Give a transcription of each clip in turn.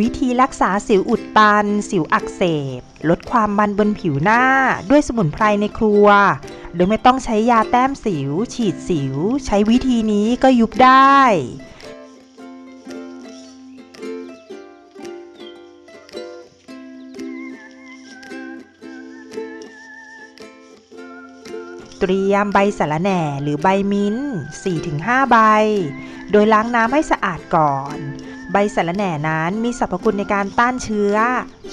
วิธีรักษาสิวอุดตัน สิวอักเสบ ลดความมันบนผิวหน้าด้วยสมุนไพรในครัว โดยไม่ต้องใช้ยาแต้มสิว ฉีดสิว ใช้วิธีนี้ก็ยุบได้เตรียมใบสะระแหน่หรือใบมิ้นท์4-5 ใบ โดยล้างน้ำให้สะอาดก่อน ใบสะระแหน่นั้นมีสรรพคุณในการต้านเชื้อ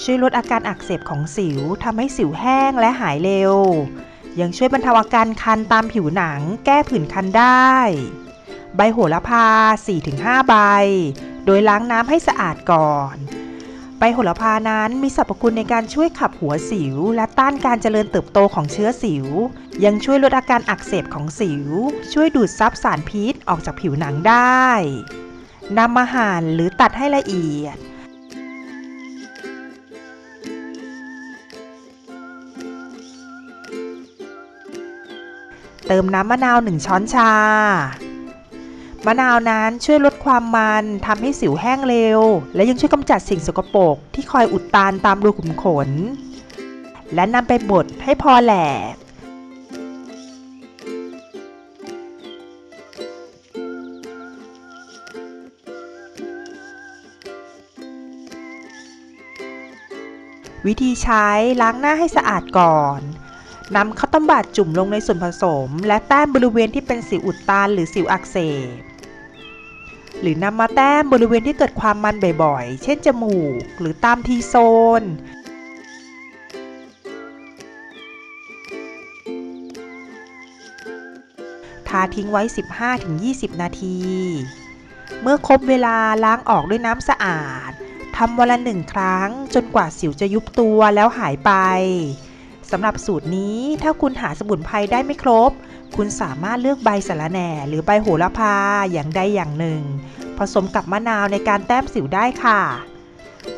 ช่วยลดอาการอักเสบของสิวทำให้สิวแห้งและหายเร็ว ยังช่วยบรรเทาอาการคันตามผิวหนัง แก้ผื่นคันได้ ใบโหระพา 4-5 ใบ โดยล้างน้ำให้สะอาดก่อนใบโหระพานั้นมีสรรพคุณในการช่วยขับหัวสิว และต้านการเจริญเติบโตของเชื้อสิว ยังช่วยลดอาการอักเสบของสิว ช่วยดูดซับสารพิษออกจากผิวหนังได้ นำมาหั่นหรือตัดให้ละเอียด เติมน้ำมะนาว 1 ช้อนชา มะนาวนั้นช่วยลดความมันทำให้สิวแห้งเร็ว และยังช่วยกำจัดสิ่งสกปรกที่คอยอุดตันตามรูขุมขน และนำไปบดให้พอแหลก วิธีใช้ล้างหน้าให้สะอาดก่อนนำข้าวต้มบาดจุ่มลงในส่วนผสม และแต้มบริเวณที่เป็นสิวอุดตันหรือสิวอักเสบ หรือนำมาแต้มบริเวณที่เกิดความมันบ่อยๆ เช่นจมูกหรือตามทีโซน ทาทิ้งไว้ 15-20 นาที เมื่อครบเวลาล้างออกด้วยน้ำสะอาด ทำวันละหนึ่งครั้ง จนกว่าสิวจะยุบตัวแล้วหายไปสำหรับสูตรนี้ถ้าคุณหาสมุนไพรได้ไม่ครบ คุณสามารถเลือกใบสะระแหน่ หรือใบโหระพาอย่างใดอย่างหนึ่ง ผสมกับมะนาวในการแต้มสิวได้ค่ะ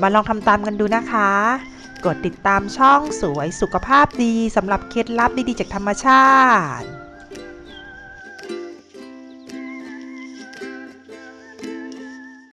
มาลองทำตามกันดูนะคะ กดติดตามช่องสวยสุขภาพดีสำหรับเคล็ดลับดีๆจากธรรมชาติ